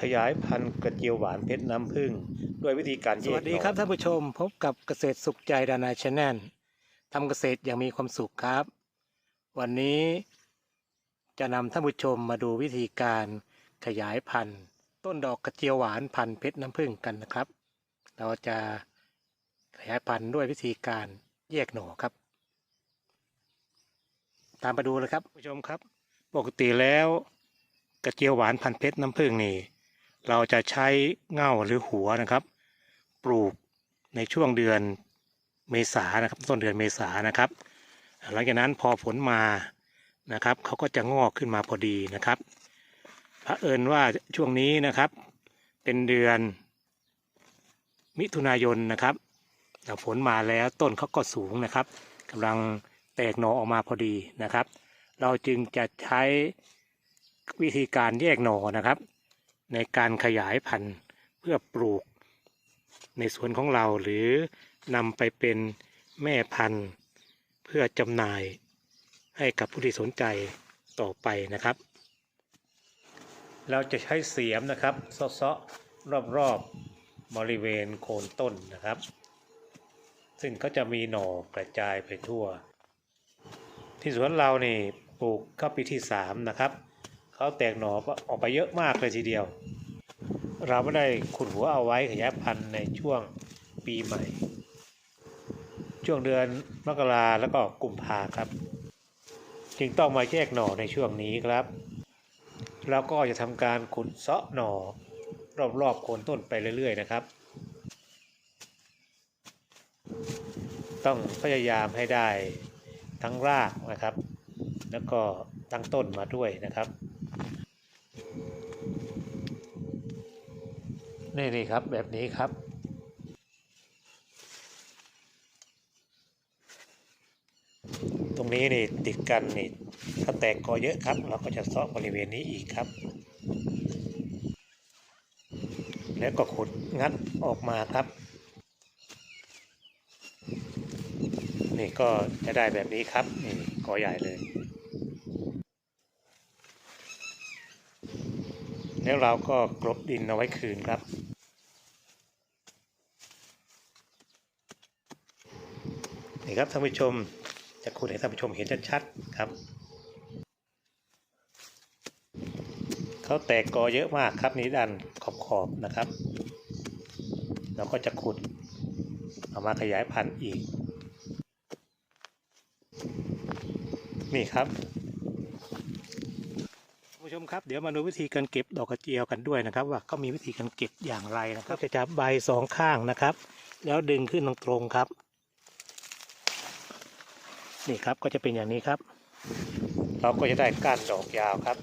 ขยายพันธุ์กระเจียวหวานเพชรน้ำผึ้งด้วยวิธีการสแยกวัสดีครับหน่อท่านผู้ชมพบกับเกษตรสุขใจดานาชแนลทำเกษตรอย่างมีความสุขครับ วันนี้จะนำท่านผู้ชมมาดูวิธีการขยายพันธุ์ ต้นดอกกระเจียวหวานพันธุ์เพชรน้ำผึ้งกันนะครับ เราจะขยายพันธุ์ด้วยวิธีการแยกหน่อครับ ตามไปดูเลยครับผู้ชมครับ ปกติแล้วกระเจียวหวานพันธุ์เพชรน้ำผึ้งนี่ เราจะใช้เง่าหรือหัวนะครับ ปลูกในช่วงเดือนเมษานะครับต้นเดือนเมษานะครับ หลังจากนั้นพอผลมานะครับเขาก็จะงอกขึ้นมาพอดีนะครับพระเอิญว่าช่วงนี้นะครับ เป็นเดือนมิถุนายนนะครับแต่ฝนมาแล้วต้นเขาก็สูงนะครับกำลังแตกหน่อออกมาพอดีนะครับ เราจึงจะใช้วิธีการแยกหน่อนะครับ ในการขยายพันธุ์เพื่อปลูกในสวนของเราหรือนำไปเป็นแม่พันธุ์ เพื่อจำหน่ายให้กับผู้ที่สนใจต่อไปนะครับ เราจะใช้เสียมนะครับเซาะๆรอบๆบริเวณโคนต้นนะครับ ซึ่งก็จะมีหน่อกระจายไปทั่ว ที่สวนเรานี่ปลูกเข้าปีที่สามนะครับ เขาแตกหน่อออกไปเยอะมากเลยทีเดียว เราไม่ได้ขุดหัวเอาไว้ขยายพันธุ์ในช่วงปีใหม่ ช่วงเดือนมกราแล้วก็กุมภาครับ จึงต้องมาแยกหน่อในช่วงนี้ครับเราก็จะทำการขุดเซาะหน่อรอบๆโคนต้นไปเรื่อย ๆ นะครับ ต้องพยายามให้ได้ทั้งรากนะครับ แล้วก็ทั้งต้นมาด้วยนะครับ นี่นี่ครับแบบนี้ครับ ตรงนี้นี่ติดกันนี่ถ้าแตกกอเยอะครับ เราก็จะซาะบริเวณนี้อีกครับ แล้วก็ขุดงัดออกมาครับ นี่ก็จะได้แบบนี้ครับนี่กอใหญ่เลยแล้วเราก็กลบดินเอาไว้คืนครับ นี่ครับท่านผู้ชมจะคุณให้ท่านผู้ชมเห็นชัดๆครับเขาแตกกอเยอะมากครับนี่ด้านขอบๆนะครับ เราก็จะขุดเอามาขยายพันธุ์อีก นี่ครับท่านผู้ชมครับเดี๋ยวมาดูวิธีการเก็บดอกกระเจียวกันด้วยนะครับ ว่าเขามีวิธีการเก็บอย่างไรนะครับจะจับใบสองข้างนะครับ แล้วดึงขึ้นตรงๆครับ นี่ครับก็จะเป็นอย่างนี้ครับ เราก็จะได้ก้านดอกยาวครับ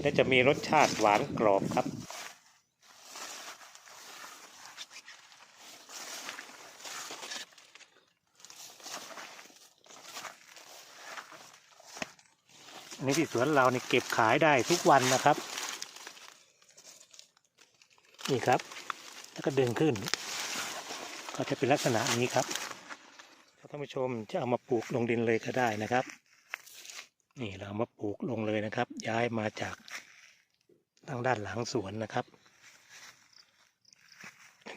และจะมีรสชาติหวานกรอบครับ อันนี้ที่สวนเรานี่เก็บขายได้ทุกวันนะครับ นี่ครับ แล้วก็ดึงขึ้น ก็จะเป็นลักษณะนี้ครับ ท่านผู้ชมจะเอามาปลูกลงดินเลยก็ได้นะครับ นี่เรามาปลูกลงเลยนะครับ ย้ายมาจากทางด้านหลังสวนนะครับ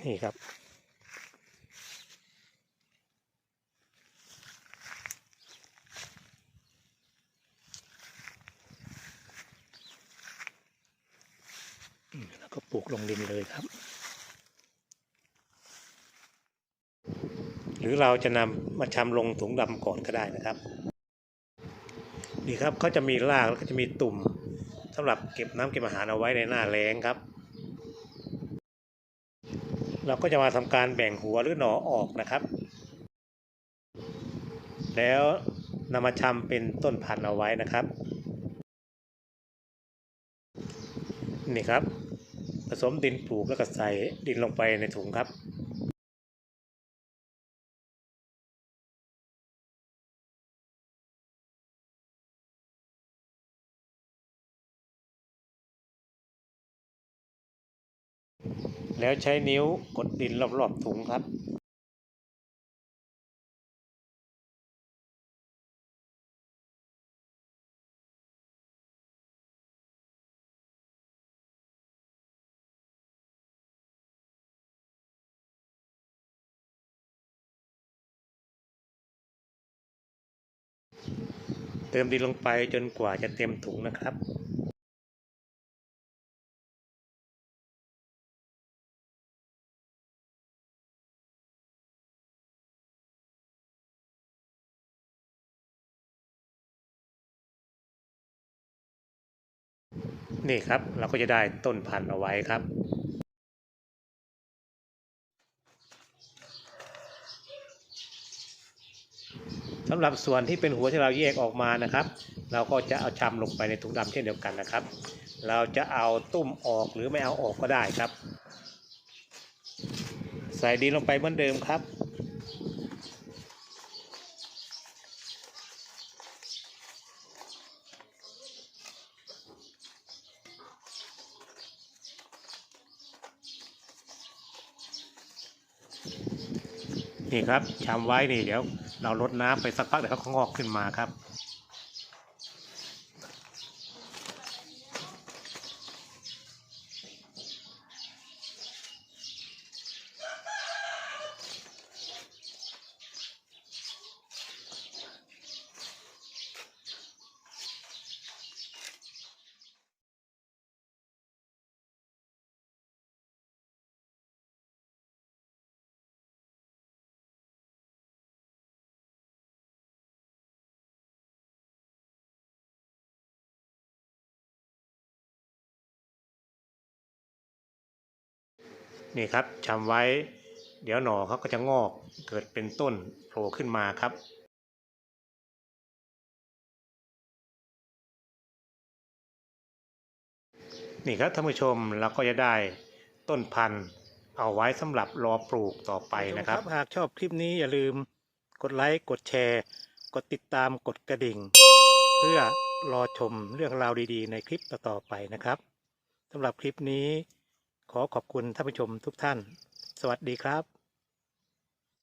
นี่ครับแล้วก็ปลูกลงดินเลยครับ รือเราจะนำมาชำลงถุงดำก่อนก็ได้นะครับนี่ครับเขาจะมีรากแล้วก็จะมีตุ่มสำหรับเก็บน้ำเก็บอาหารเอาไว้ในหน้าแล้งครับ เราก็จะมาทำการแบ่งหัวหรือหนอออกนะครับ แล้วนำมาชำเป็นต้นพันธุ์เอาไว้นะครับนี่ครับ ผสมดินปลูกแล้วก็ใส่ดินลงไปในถุงครับ แล้วใช้นิ้วกดดินรอบๆถุงครับเติมดินลงไปจนกว่าจะเต็มถุงนะครับ นี่ครับ เราก็จะได้ต้นพันธุ์เอาไว้ครับ สำหรับส่วนที่เป็นหัวที่เราแยกออกมานะครับ เราก็จะเอาชำลงไปในถุงดำเช่นเดียวกันนะครับ เราจะเอาตุ้มออกหรือไม่เอาออกก็ได้ครับ ใส่ดินลงไปเหมือนเดิมครับ นี่ครับชำไว้นี่เดี๋ยวเราลดน้ำไปสักพักเดี๋ยวเขางอกขึ้นมาครับ นี่ครับชำไว้ เดี๋ยวหน่อเขาก็จะงอกเกิดเป็นต้นโผล่ขึ้นมาครับนี่ครับท่านผู้ชมเราก็จะได้ต้นพันธุ์เอาไว้สำหรับรอปลูกต่อไปนะครับ หากชอบคลิปนี้อย่าลืมกดไลค์กดแชร์ กดติดตามกดกระดิ่ง เพื่อรอชมเรื่องราวดีๆ ในคลิปต่อๆไปนะครับสำหรับคลิปนี้ ขอขอบคุณท่านผู้ชมทุกท่าน สวัสดีครับ